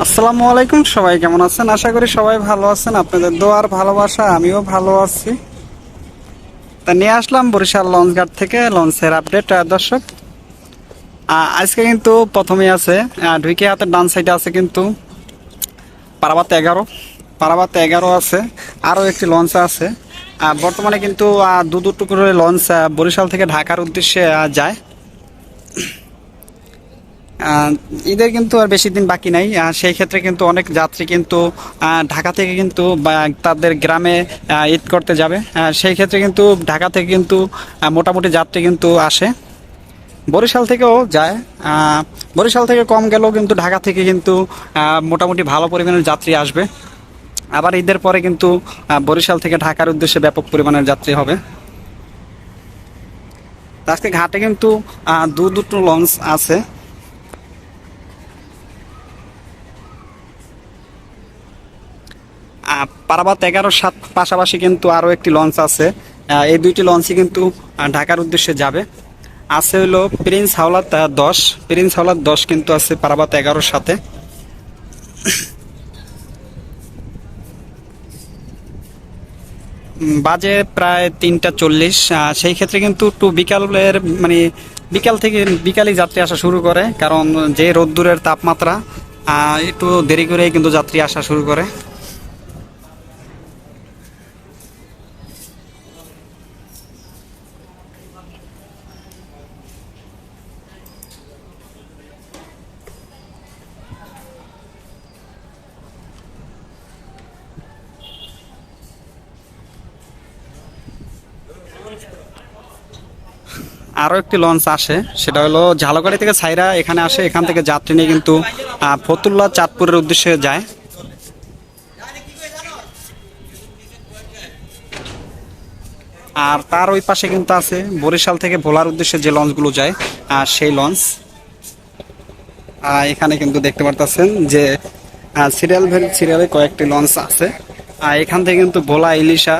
আসসালামু আলাইকুম, সবাই কেমন আছেন? আশা করি সবাই ভালো আছেন। আপনাদের দোয়ার ভালোবাসা, আমিও ভালো আছি। তা নিয়ে আসলাম বরিশাল লঞ্চ ঘাট থেকে লঞ্চের আপডেট দর্শক। আজকে কিন্তু প্রথমেই আছে ঢুকে হাতের ডান সাইডে আছে কিন্তু পারাবাত এগারো। পারাবাত এগারো আছে, আরও একটি লঞ্চ আছে। বর্তমানে কিন্তু দু দুটো করে লঞ্চ বরিশাল থেকে ঢাকার উদ্দেশ্যে যায়। ঈদের কিন্তু আর বেশি দিন বাকি নাই। সেই ক্ষেত্রে কিন্তু অনেক যাত্রী কিন্তু ঢাকা থেকে কিন্তু তাদের গ্রামে ঈদ করতে যাবে। সেই ক্ষেত্রে কিন্তু ঢাকা থেকে কিন্তু মোটামুটি যাত্রী কিন্তু আসে। বরিশাল থেকেও যায়। বরিশাল থেকে কম গেলেও কিন্তু ঢাকা থেকে কিন্তু মোটামুটি ভালো পরিমাণের যাত্রী আসবে। আবার ঈদের পরে কিন্তু বরিশাল থেকে ঢাকার উদ্দেশ্যে ব্যাপক পরিমাণের যাত্রী হবে। আজকে ঘাটে কিন্তু দু দুটো লঞ্চ আছে। পারাবাত এগারোর সাত পাশাপাশি কিন্তু আরও একটি লঞ্চ আছে। এই দুইটি লঞ্চই কিন্তু ঢাকার উদ্দেশ্যে যাবে। আছে হলো প্রিন্স হাওলাত দশ। প্রিন্স হাওলাত দশ কিন্তু আছে পারাবাত এগারোর সাথে। বাজে প্রায় তিনটা চল্লিশ। সেই ক্ষেত্রে কিন্তু একটু বিকালের মানে বিকাল থেকে বিকালই যাত্রী আসা শুরু করে, কারণ যে রোদ্দুরের তাপমাত্রা একটু দেরি করেই কিন্তু যাত্রী আসা শুরু করে। আরও একটি লঞ্চ আসে। সেটা হলো ঝালকাড়ি থেকে সাইরা এখানে আসে। এখান থেকে যাত্রী নিয়ে কিন্তু ফতুল্লা চাঁদপুরের উদ্দেশ্যে যায়। আর তার ওই পাশে কিন্তু আছে বরিশাল থেকে ভোলার উদ্দেশ্যে যে লঞ্চগুলো যায় আর সেই লঞ্চ এখানে কিন্তু দেখতে পারতেছেন যে সিরিয়াল ভেরি সিরিয়ালে কয়েকটি লঞ্চ আছে। আর এখান থেকে কিন্তু ভোলা, ইলিশা